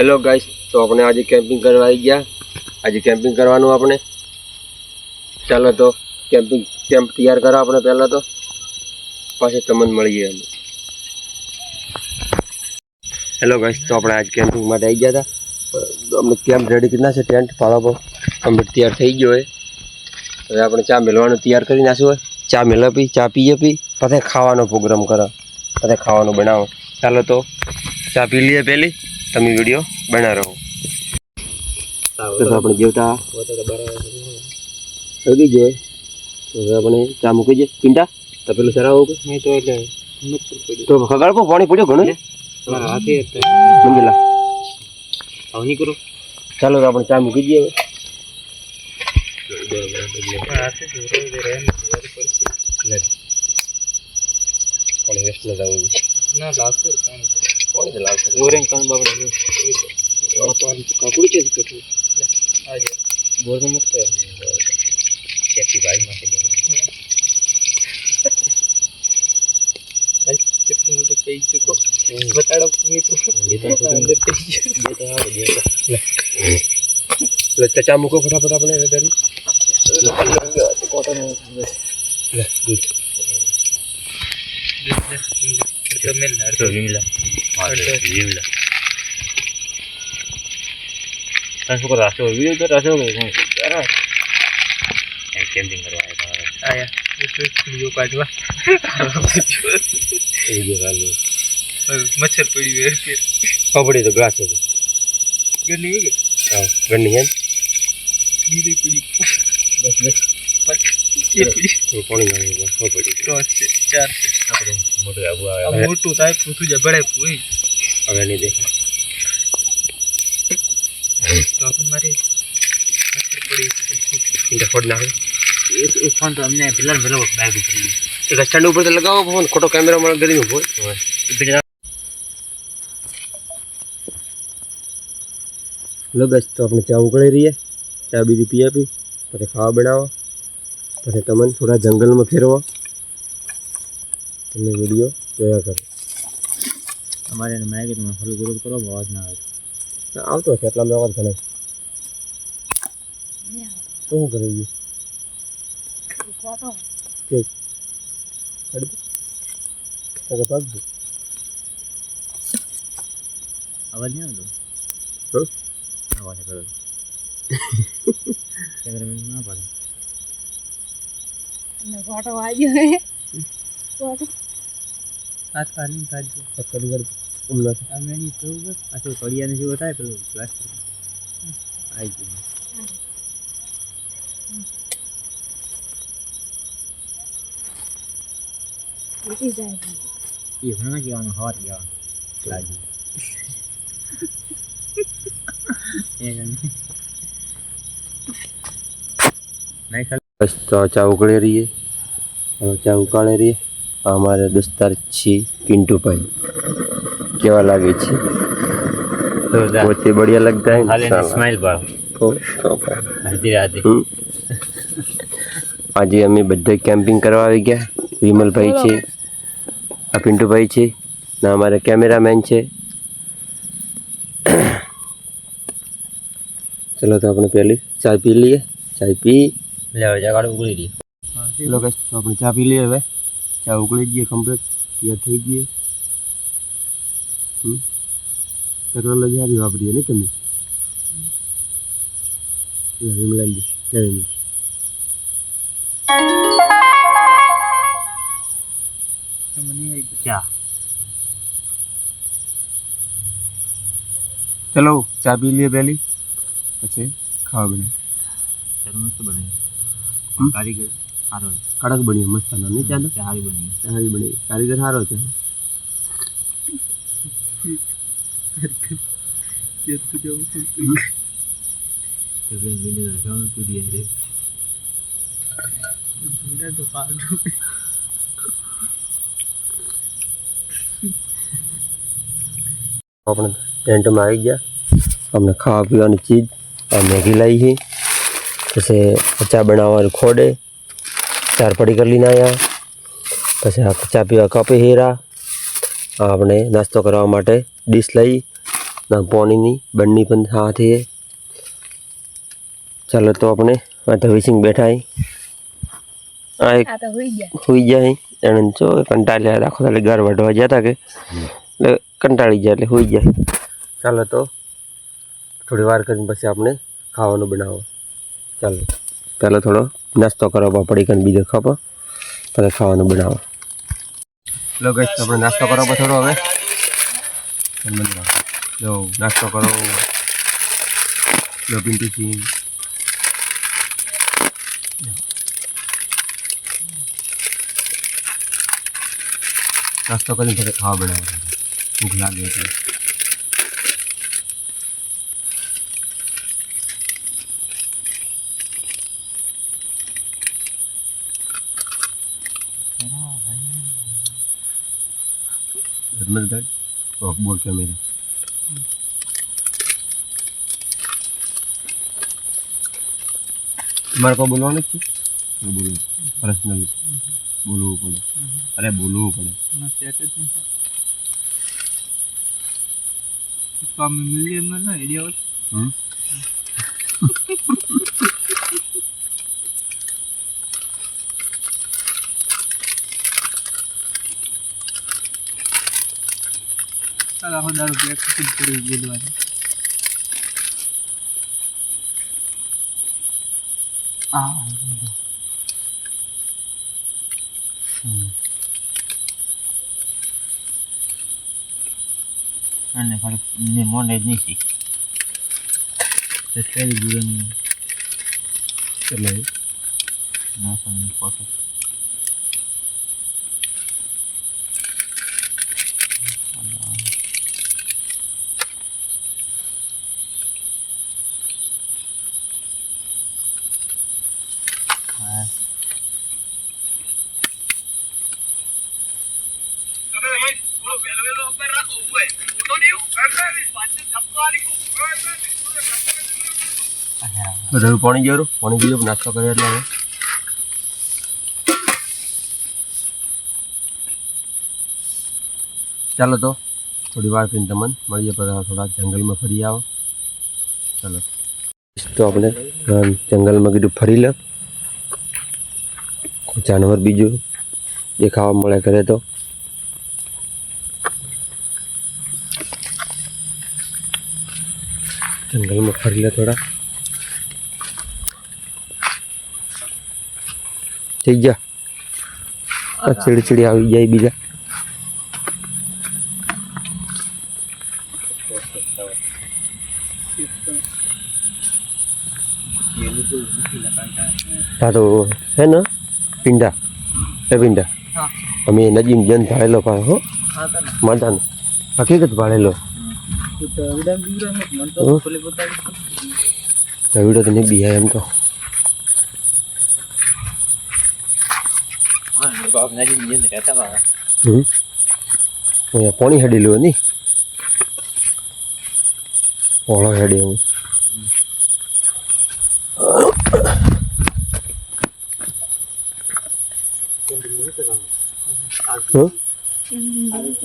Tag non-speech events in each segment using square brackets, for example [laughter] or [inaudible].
Hello guys તો આપણે આજે કેમ્પિંગ કરવા આવી ગયા. આજે કેમ્પિંગ કરવાનું આપણે. ચાલો તો કેમ્પિંગ કેમ્પ તૈયાર કરો આપણે પહેલાં તો. પાછી તમને મળીએ અમે. હેલો ગાઈસ તો આપણે આજ કેમ્પિંગ માટે આવી ગયા હતા. અમને કેમ્પ રેડી કરી નાખશે ટેન્ટ પાળો કમ્પ્લીટ તૈયાર થઈ ગયો હોય હવે આપણે ચા મેળવાનું તૈયાર કરી નાખશું હોય. ચા મેળવા પી ચા પીએ પી. પછી ખાવાનો પ્રોગ્રામ કરો. પછી ખાવાનું બનાવો. ચાલો તો, ચા પી લઈએ પહેલી. તમે વીડિયો બના રહો તો આપણે જેવતા થઈ ગયો હવે આપણે ચા મૂકી દે પિંડા તો પેલું સરાવો કે નહીં તો એટલે તો ખબર પો પાણી પડ્યો ઘણું. એટલે આવું નહીં કરો. ચાલો તો આપણે ચા મૂકી દઈએ હવે. પાણી વેસ્ટ ના થવું ના લાગશે પાણી. તો. પાણી તો લાવશે ઓરેન્જ કાન બાબડા જો આ તો આની તો કાકડી છે જ કેટલું લે આજે બોર તો મત કર કેપી ભાઈ માટે દે ભાઈ કેટલું મોટું પઈ શું રાસો વીડિયો તો રાસો કેમ્પિંગ કરવા આવ્યા વીડિયો કાઢવા મચ્છર પડ્યું ખબડી તો ગ્લાસ હતો ગરની કે હા બીજી પડી બસ બસ મોટું થાય પૂછું જાય બળે પૂરી હવે નહીં દેખાય ફોન તો અમને પેલા પેલો બેગ ઉતરી એક સ્ટેન્ડ ઉપર તો લગાવો ફોન ખોટો કેમેરા માં ગરી ઊભો હેલો તો આપણે ચા ઉકળી રહીએ. ચા બીજી પી આપી, પછી ખાવા બનાવો પછી તમને થોડા જંગલમાં ફેરવો. તમે વીડિયો જોયા કરો. અમારે એને મેં કીધું ફરી ગુરુ કરો અવાજ ના આવે. આવતો હશે એટલા મેં અવાજ ઘણા તો શું કરે અવાજ નહીં આવતો? અવાજ કરો [laughs] કેમેરામેન ના પડે. ફોટો વાગ્યો હે. ફોટો હાથ કાઢી કાઢજો કરી કરી ઉમના આ મેની તો બસ. આ તો કડિયાને જેવો થાય પેલું પ્લાસ્ટિક આવી ગયું. ઉઠી જાય છે. એ હમણાં જવાનું હવાર જવાનું. લાજુ. [laughs] એ નહીં. બસ તો ચા ઉકળી રહીએ. ચા ઉકાળી રહીએ. અમારે દોસ્તાર છે પિન્ટુભાઈ. કેવા લાગે છે? પોતે બઢિયા લગતા હે હાલે સ્માઈલ. આજે અમે બધા કેમ્પિંગ કરવા આવી ગયા. વિમલભાઈ છે. આ પિન્ટુભાઈ છે. ને અમારે કેમેરામેન છે. ચલો તો આપણે પહેલી ચા પી લઈએ. ચા પી. લે હવે જગાડો ઉગડી રહી. ચલો guys, તો આપણે ચા પી લઈએ હવે. ચા ઉકળી ગઈ કમ્પ્લીટ તૈયાર થઈ ગઈ હમ. ટેકનોલોજી સારી વાપરીએ ને તમે? લે, વિમલાજી લે વિમલ. ચા. ચલો ચા પી લઈએ પહેલી. પછી ખાવા બને ચાનું મસ્ત બનાવી. હમ? કારીગર સારો કડક બની મસ્ત નહીં ચા તો સારી બની સારી બની કારીગર સારો છે એટલે લીલે રસવાનું તૂટી રે આપણે ટેન્ટમાં આવી ગયા અમને ખાવા પીવાની ચીજ આ મેગી લાવી છે પછી ચા બનાવવાનું ખોડે ચાર પડી કરી લઈને આવ્યા પછી આ ચા પીવા કપ હીરા આ આપણે નાસ્તો કરવા માટે ડીશ લઈ ના પોણીની બંની પણ સાથે છે. ચાલો તો આપણે આ ધવીસિંગ બેઠા હી. આ એક આ તો હોઈ ગયા સુઈ જાય એને જો કંટાળ્યા આખો દાડો ઘર વઢવા જતા કે એટલે કંટાળી જાય એટલે સુઈ જાય ચાલો તો થોડી વાર કરીને પછી આપણે ખાવાનું બનાવો ચાલો. પહેલો થોડો નાસ્તો કરો પડી કરીને બીજો ખાપો પછી ખાવાનું બનાવો. લો ગઈશ આપણે નાસ્તો કરો થોડો હવે. લો નાસ્તો કરો. લો પિન્ટુ સિંહ. નાસ્તો કરીને પછી ખાવા બનાવો ભૂખ લાગે એટલે ધર્મેશભાઈ ઓફ બોલ કેમેરા તમારે કોઈ બોલવાનું જ છે બોલવું પર્સનલી બોલવું પડે અરે બોલવું પડે સ્વામી મિલિયનમાં ના આઈડિયા હમ આખો દારૂ પ્રેક્ટિસ કરી બોલવાની આ અને ખાલી ને મોને જ નહીં શીખ. તેરી ગુરુ એટલે ના સમજ ફોટો બધું પાણી ગયું પાણી પીજો નાસ્તો કર્યો એટલે હવે ચાલો તો થોડી વાર કરીને તમને મળીએ પછી થોડા જંગલમાં ફરી આવો ચાલો તો આપણે અમ, જંગલમાં કીધું ફરી લે કોઈ જાનવર બીજું દેખાવા મળે કરે તો જંગલમાં ફરી લે થોડા થઈ ગયા. ચીડચીડી આવી જાય બીજા. હા તો હે ને પિંડા એ પિંડા અમે નજીમ જન ભાળેલો પાસે હો. હા તને માતાનો. હકીકત ભાળેલો. રવિડો વીડિયો તો નહીં બિહાય એમ તો હા બાપ નાજી મિયન રહેતા બા હમ અહીંયા પાણી હેડેલું નહીં પોળો હેડે હું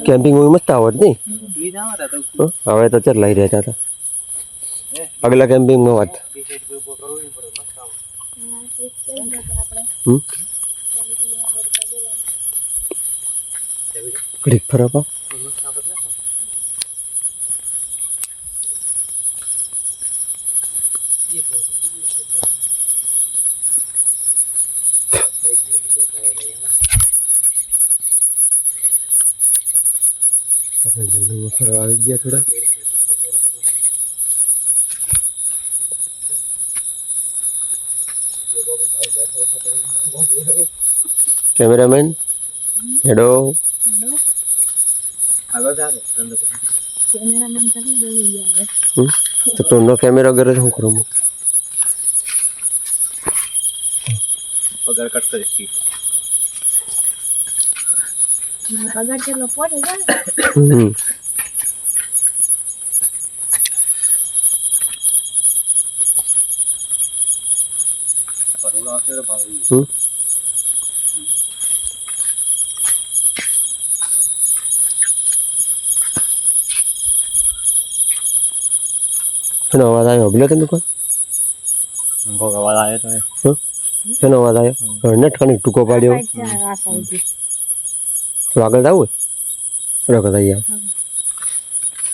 કેમ્પિંગ મસ્ત આવત નહીં ના? હવે તો ચાલ લઈ રહેતા હતા. આગલા કેમ્પિંગમાં વાત. હમ. ઘડીક ફરવા આપણે જંગલમાં ફરવા આવી ગયા થોડા કેમેરામેન હેડો હેડો આગળ જાને અંદર કેમેરામેન તમે બોલી ગયા હવે હમ? તો ટોનનો કેમેરો ઘરે શું કરું હું? પગાર કટ કરીશ પગાર કેટલો પડે છે હમ પરોડા આવશે તો ભાવ હમ શેનો અવાજ આવ્યો અભિલો તમે કોઈ કોક અવાજ આવ્યો તો શેનો અવાજ આવ્યો ને ઠાણી ટૂંકો પાડ્યો આ side છે, આ side છે. તો આગળ જવું હોય રગત અહીંયા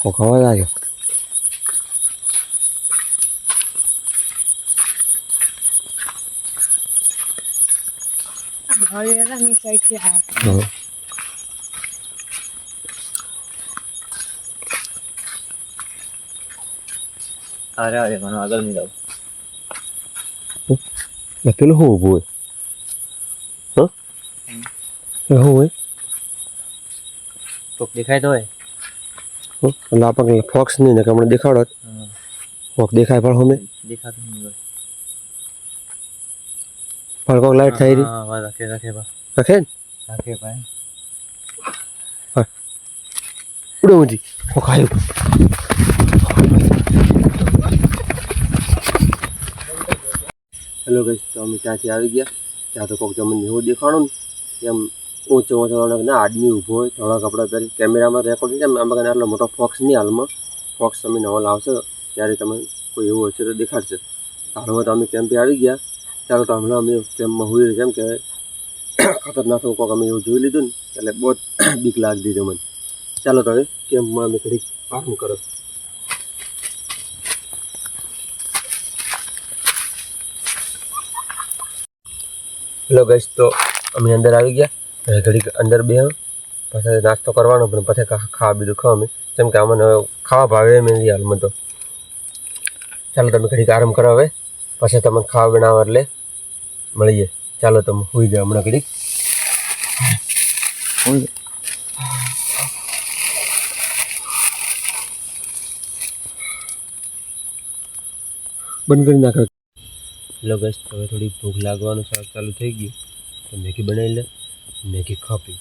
કોક અવાજ આવ્યો આ ભાવેરાની side છે આ. હા અરે અરે મને આગળ નહીં જાવ એટલે પેલું શું ઊભું હોય હા એ શું હોય કોક દેખાય તો હોય હં? એટલે આપણને ફોક્સ નહીં ને કે હમણાં દેખાડો હા, ફોક દેખાય પણ અમે દેખાતું નહીં હોય પણ કોક લાઈટ થઈ રહી હા, હા, રાખે રાખે બા રાખે ને રાખે ભાઈ ઉડો ઊંચી ફોક આવ્યું હેલો ગઈ તો અમે ત્યાંથી આવી ગયા. ત્યાં તો કોઈક તમને એવું દેખાડો ને. એમ ઊંચો ઊંચો ના આદમી ઊભો હોય થોડા કપડાં પહેરી કેમેરામાં રેકોર્ડ જાય આમાં કને આટલો મોટો ફોક્સ નહીં હાલમાં. ફોક્સ તમે નવો લાવશો, ત્યારે તમે કોઈ એવું હશે તો દેખાડશે. હાલમાં તો અમે કેમ્પે આવી ગયા. ચાલો તો હમણાં અમે કેમ્પમાં હોઈએ કેમ કે ખતરનાક કોઈક અમે એવું જોઈ લીધું ને, એટલે બહુ બીક લાગી દીધી મને. ચાલો તો હવે કેમ્પમાં અમે ઘડીક આરામ કરો હેલો ગઈશ તો અમે અંદર આવી ગયા. હવે ઘડીક અંદર બે પછી નાસ્તો કરવાનો, પણ પછી ખાવા બીજું ખાવા અમે જેમ કે અમને ખાવા ભાવે એમ નથી હાલમાં તો. ચાલો તમે ઘડીક આરામ કરો હવે. પછી તમને ખાવા બનાવવા એટલે મળીએ. ચાલો તમે હોઈ જાઓ હમણાં ઘડીક. બંધ કરી નાખો. હેલો ગેસ હવે થોડી ભૂખ લાગવાનું શાક ચાલુ થઈ ગયું. તો મેગી બનાવી લે મેગી ખાપી.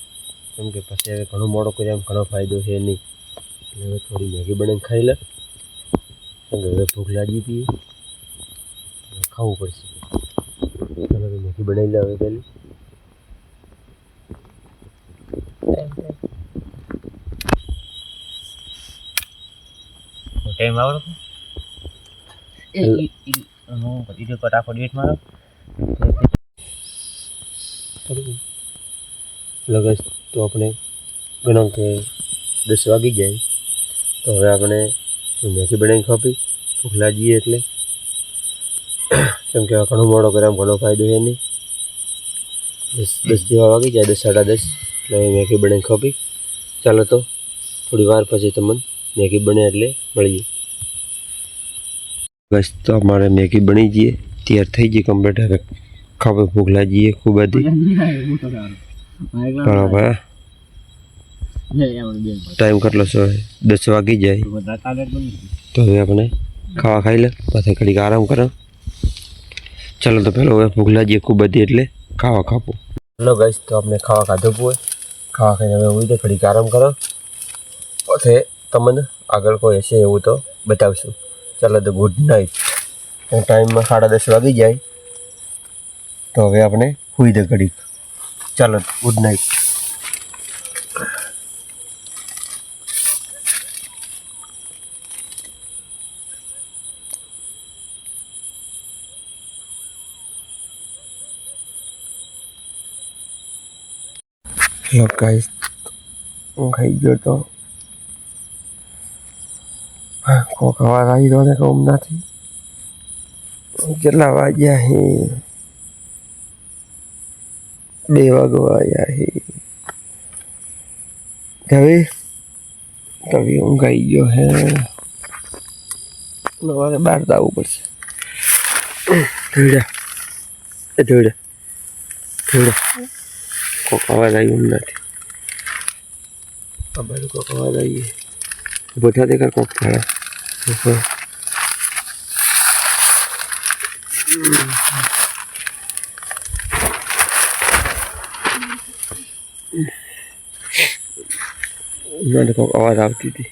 કેમ કે પછી હવે ઘણું મોડો કર્યા એમ ઘણો ફાયદો છે નહીં. એટલે હવે થોડી મેગી બનાવીને ખાઈ લે. કેમ કે હવે ભૂખ લાગી હતી. હવે ખાવું પડશે. ચાલો હવે મેગી બનાવી લે હવે પહેલી. ટાઈમ આવડો? એ વીડિયો કટ આખો ડેટ મારો. હેલો તો આપણે ગણો કે દસ વાગી જાય. તો હવે આપણે મેથી બનાવીને ખાપી ભૂખ લાગીએ એટલે. કેમ કે ઘણો મોડો કર્યા ઘણો ફાયદો છે નહીં. દસ દસ જેવા વાગી જાય, દસ સાડા દસ. એટલે હવે મેગી બનાવીને ખાપી ચાલો તો થોડી વાર પછી તમને મેગી બને એટલે મળીએ. બસ તો અમારે મેગી બની જઈએ તૈયાર થઈ જઈએ કમ્પ્લીટ હવે ખાવા ભૂખ લાગીએ ખૂબ બધી. બરાબર ટાઈમ કેટલો છે? દસ વાગી જાય. તો હવે આપણે ખાવા ખાઈ લે પછી ઘડીક આરામ કરો. ચાલો તો પહેલો હવે ભૂખ લાગીએ ખૂબ બધી એટલે ખાવા ખાવું હલો ગઈશ તો આપણે ખાવા ખાધું હોય. ખાવા ખાઈને હવે હોય તો ઘડીક આરામ કરો. પછી તમને આગળ કોઈ હશે એવું તો બતાવશું. ચાલો તો ગુડ નાઇટ ટાઈમમાં સાડા દસ વાગી જાય તો હવે આપણે હુઈ દે ઘડીક ચાલો ગુડ નાઇટ હેલો ગાઈસ હું ખાઈ ગયો તો અવાજ આવી રહ્યો ને કે નથી કેટલા વાગ્યા હે બે વાગવા આવ્યા હે હવે તવી ઊંઘ આવી ગયો હે સવારે બહાર તો આવવું પડશે ધોઈડા એ ધોઈડા ધોઈડા કોક અવાજ આવ્યો નથી બાજુ કોક અવાજ આવી બધા દેખાડ કોક થાય મને કોક અવાજ આવતી હતી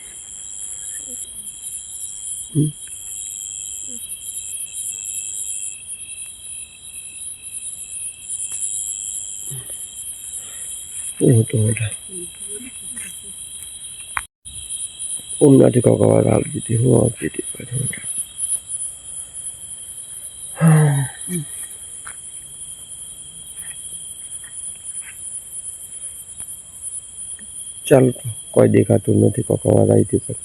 હમ. શું હતું મોટા કોક અવાજ આવતી હતી હું આવતી હતી પાછી મોટા ચાલ, કોઈ દેખાતું નથી, કોક અવાજ આવી હતી પણ.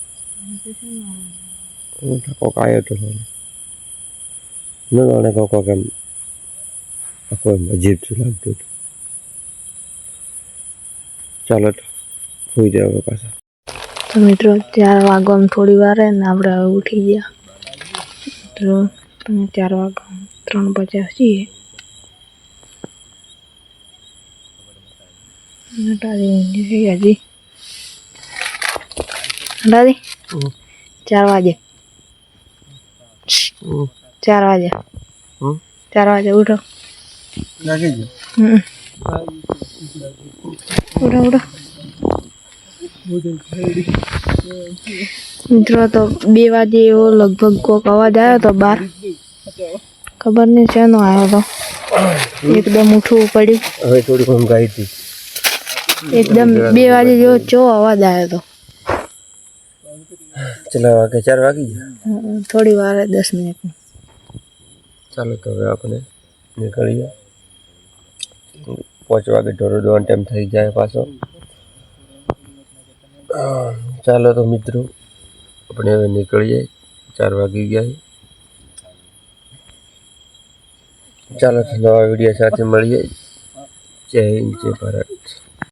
કોક આવ્યો તો મને ન. જાણે કોક એમ આખું એમ અજીબ શું લાગતું હતું. ચાલો તો, સુઈ જાવ હવે પાછા. તો મિત્રો ચાર વાગવામાં થોડી વાર ને આપણે હવે ઉઠી ગયા. તો તમે ચાર વાગવા ત્રણ પચાસ છીએ. હજી. ચાર વાગે. ચાર વાગે. ચાર વાગે ઉઠો. ઉઠો ઉઠો. મિત્રો તો બે વાગે એવો લગભગ કોક અવાજ આવ્યો તો બાર. ખબર નહીં શેનો આવ્યો તો. એકદમ ઉઠવું પડ્યું. હવે થોડીક ઊંઘ હતી. એકદમ બે વાગે જેવો ચો અવાજ આવ્યો તો. ચલા વાગે? ચાર વાગી ગયા? થોડી વાર દસ મિનિટ. ચાલો તો હવે આપણે નીકળીએ. પાંચ વાગે ઢોરો દોવાનો ટાઈમ થઈ જાય પાછો. ચાલો તો મિત્રો, આપણે હવે નીકળીએ. ચાર વાગી ગયા. ચાલો નવા વીડિયો સાથે મળીએ. જય હિન્દ, જય ભારત.